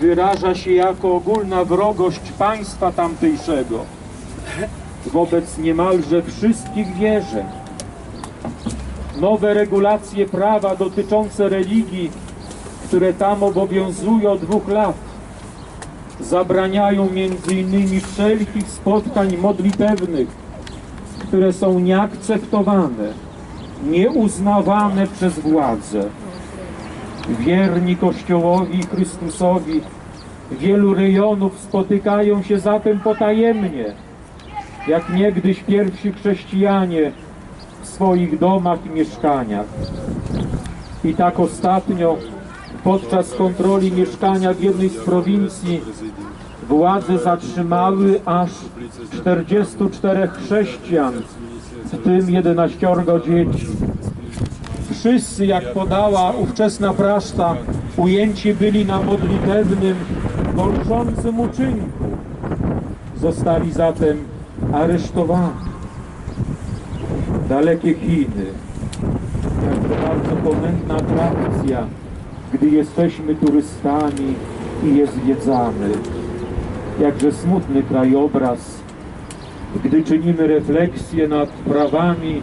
wyraża się jako ogólna wrogość państwa tamtejszego wobec niemalże wszystkich wierzeń. Nowe regulacje prawa dotyczące religii, które tam obowiązują od dwóch lat, zabraniają innymi wszelkich spotkań modlitewnych, które są nieakceptowane, nieuznawane przez władze. Wierni Kościołowi Chrystusowi wielu rejonów spotykają się zatem potajemnie, jak niegdyś pierwsi chrześcijanie w swoich domach i mieszkaniach. I tak ostatnio podczas kontroli mieszkania w jednej z prowincji władze zatrzymały aż 44 chrześcijan, w tym 11 dzieci. Wszyscy, jak podała ówczesna praszta, ujęci byli na modlitewnym, bolszącym uczynku. Zostali zatem aresztowani. Dalekie Chiny, jakże bardzo pomętna atrakcja, gdy jesteśmy turystami i je zwiedzamy. Jakże smutny krajobraz, gdy czynimy refleksję nad prawami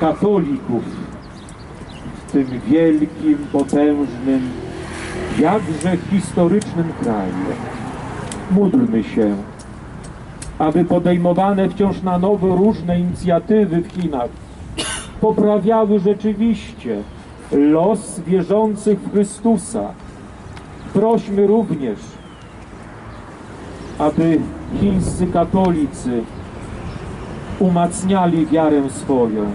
katolików tym wielkim, potężnym, jakże historycznym kraju. Módlmy się, aby podejmowane wciąż na nowo różne inicjatywy w Chinach poprawiały rzeczywiście los wierzących w Chrystusa. Prośmy również, aby chińscy katolicy umacniali wiarę swoją,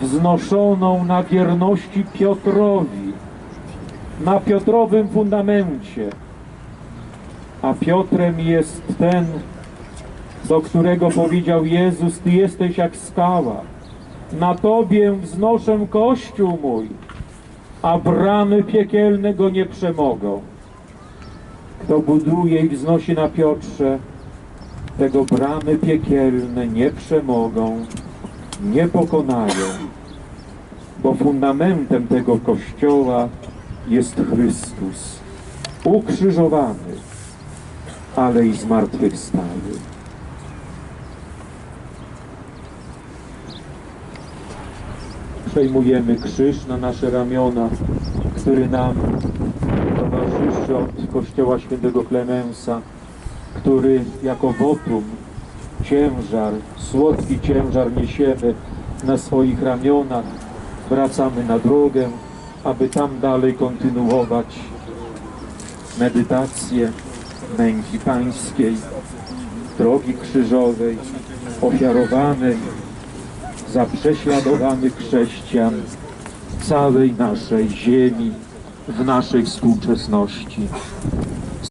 wznoszoną na wierności Piotrowi, na Piotrowym fundamencie. A Piotrem jest ten, do którego powiedział Jezus, Ty jesteś jak skała. Na Tobie wznoszę Kościół mój, a bramy piekielne go nie przemogą. Kto buduje i wznosi na Piotrze, tego bramy piekielne nie przemogą, nie pokonają, bo fundamentem tego Kościoła jest Chrystus, ukrzyżowany, ale i zmartwychwstały. Przejmujemy krzyż na nasze ramiona, który nam towarzyszy od Kościoła Świętego Klemensa, który jako wotum ciężar, słodki ciężar niesiemy na swoich ramionach. Wracamy na drogę, aby tam dalej kontynuować medytację męki pańskiej, drogi krzyżowej, ofiarowanej za prześladowanych chrześcijan całej naszej ziemi, w naszej współczesności.